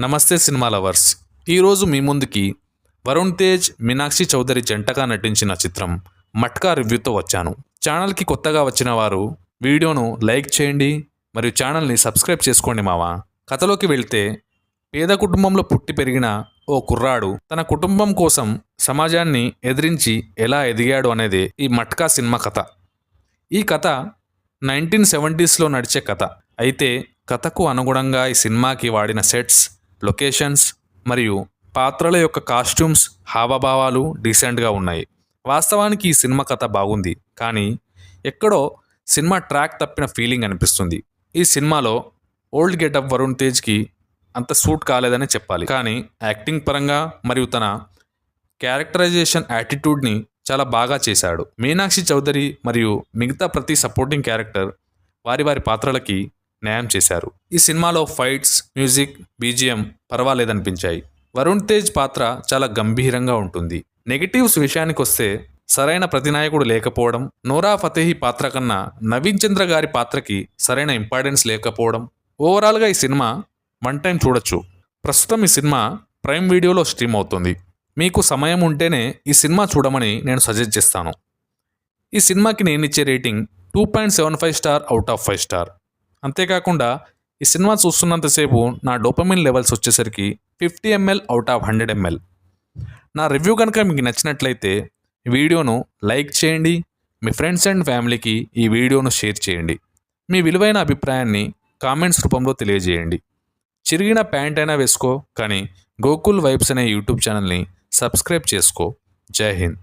నమస్తే cinema lovers. ఈరోజు మీ ముందుకి వరుణ్ తేజ్ మీనాక్షి చౌదరి జంటగా నటించిన చిత్రం మట్కా రివ్యూతో వచ్చాను. ఛానల్కి కొత్తగా వచ్చిన వారు వీడియోను లైక్ చేయండి మరియు ఛానల్ని సబ్స్క్రైబ్ చేసుకోండి మావా. కథలోకి వెళ్తే పేద కుటుంబంలో పుట్టి పెరిగిన ఓ కుర్రాడు తన కుటుంబం కోసం సమాజాన్ని ఎదిరించి ఎలా ఎదిగాడు అనేది ఈ మట్కా సినిమా కథ. ఈ కథ నైన్టీన్ సెవెంటీస్లో నడిచే కథ. అయితే కథకు అనుగుణంగా ఈ సినిమాకి వాడిన సెట్స్ లొకేషన్స్ మరియు పాత్రల యొక్క కాస్ట్యూమ్స్ హావభావాలు డీసెంట్గా ఉన్నాయి. వాస్తవానికి ఈ సినిమా కథ బాగుంది. కానీ ఎక్కడో సినిమా ట్రాక్ తప్పిన ఫీలింగ్ అనిపిస్తుంది. ఈ సినిమాలో ఓల్డ్ గెటప్ వరుణ్ తేజ్కి అంత సూట్ కాలేదని చెప్పాలి. కానీ యాక్టింగ్ పరంగా మరియు తన క్యారెక్టరైజేషన్ యాటిట్యూడ్ని చాలా బాగా చేశాడు. మీనాక్షి చౌదరి మరియు మిగతా ప్రతి సపోర్టింగ్ క్యారెక్టర్ వారి వారి పాత్రలకి న్యాయం చేశారు. ఈ సినిమాలో ఫైట్స్ మ్యూజిక్ బీజిఎం పర్వాలేదనిపించాయి. వరుణ్ తేజ్ పాత్ర చాలా గంభీరంగా ఉంటుంది. నెగిటివ్స్ విషయానికి వస్తే సరైన ప్రతినాయకుడు లేకపోవడం నోరా ఫతేహి పాత్ర కన్నా నవీన్ చంద్ర గారి పాత్రకి సరైన ఇంపార్టెన్స్ లేకపోవడం ఓవరాల్గా ఈ సినిమా వన్ టైం చూడొచ్చు. ప్రస్తుతం ఈ సినిమా ప్రైమ్ వీడియోలో స్ట్రీమ్ అవుతుంది. మీకు సమయం ఉంటేనే ఈ సినిమా చూడమని నేను సజెస్ట్ చేస్తాను. ఈ సినిమాకి నేను ఇచ్చే rating two point seven five star out of five star. అంతేకాకుండా ఈ సినిమా చూస్తున్నంతసేపు నా డోపమిన్ లెవెల్స్ వచ్చేసరికి fifty ML out of hundred ML. నా రివ్యూ కనుక మీకు నచ్చినట్లయితే వీడియోను లైక్ చేయండి మీ ఫ్రెండ్స్ అండ్ ఫ్యామిలీకి ఈ వీడియోను షేర్ చేయండి. మీ విలువైన అభిప్రాయాన్ని కామెంట్స్ రూపంలో తెలియజేయండి. చిరిగిన ప్యాంట్ అయినా వేసుకో కానీ గోకుల్ వైబ్స్ అనే యూట్యూబ్ ఛానల్ని సబ్స్క్రైబ్ చేసుకో. జై హింద్.